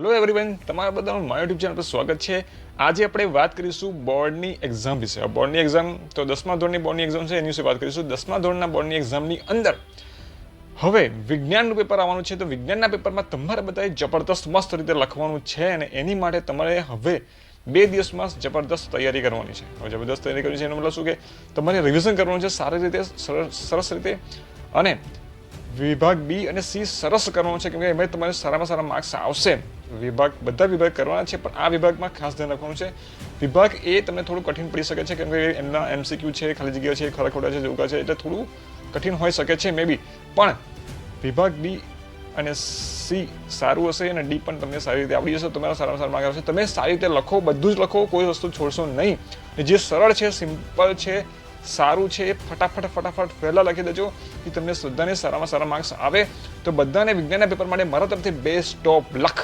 Hello everyone તમારા બધાનું મારા યુટ્યુબ ચેનલ પર સ્વાગત છે. આજે આપણે વાત કરીશું બોર્ડની એક્ઝામ વિશે. બોર્ડની એક્ઝામ તો દસમા ધોરણની બોર્ડની એક્ઝામ છે, એની વિશે વાત કરીશું. દસમા ધોરણના બોર્ડની એક્ઝામની અંદર, હવે વિજ્ઞાનનું પેપર આવવાનું છે, તો વિજ્ઞાનના પેપરમાં તમારે બધાએ જબરદસ્ત મસ્ત રીતે લખવાનું છે અને એની માટે તમારે હવે બે દિવસમાં જબરદસ્ત તૈયારી કરવાની છે. હવે જબરદસ્ત તૈયારી કરવાની છે એનો મતલબ શું કે તમારે રિવિઝન કરવાનું છે, સારી રીતે સરસ રીતે. અને વિભાગ બી અને સી સરસ કરવાનો છે, કેમ કે એમાં તમારે સારામાં સારા માર્ક્સ આવશે. વિભાગ બધા વિભાગ કરવાના છે, પણ આ વિભાગમાં ખાસ ધ્યાન રાખવાનું છે. વિભાગ એ તમને થોડું કઠિન પડી શકે છે, કેમ કે એમના એમસીક્યુ છે, ખાલી જગ્યા છે ખરા ખોટા છે જોગા છે, એટલે થોડું કઠિન હોઈ શકે છે મે બી પણ વિભાગ બી અને સી સારું હશે અને ડી પણ તમને સારી રીતે આવડી જશે, તમારા સારામાં સારા માર્ક આવશે. તમે સારી રીતે લખો, બધું જ લખો, કોઈ વસ્તુ છોડશો નહીં. જે સરળ છે સિમ્પલ છે સારું છે, એ ફટાફટ ફટાફટ પહેલાં લખી દેજો કે તમને બધાને સારામાં સારા માર્ક્સ આવે. તો બધાને વિજ્ઞાનના પેપર માટે મારા તરફથી બેસ્ટ ઓફ લક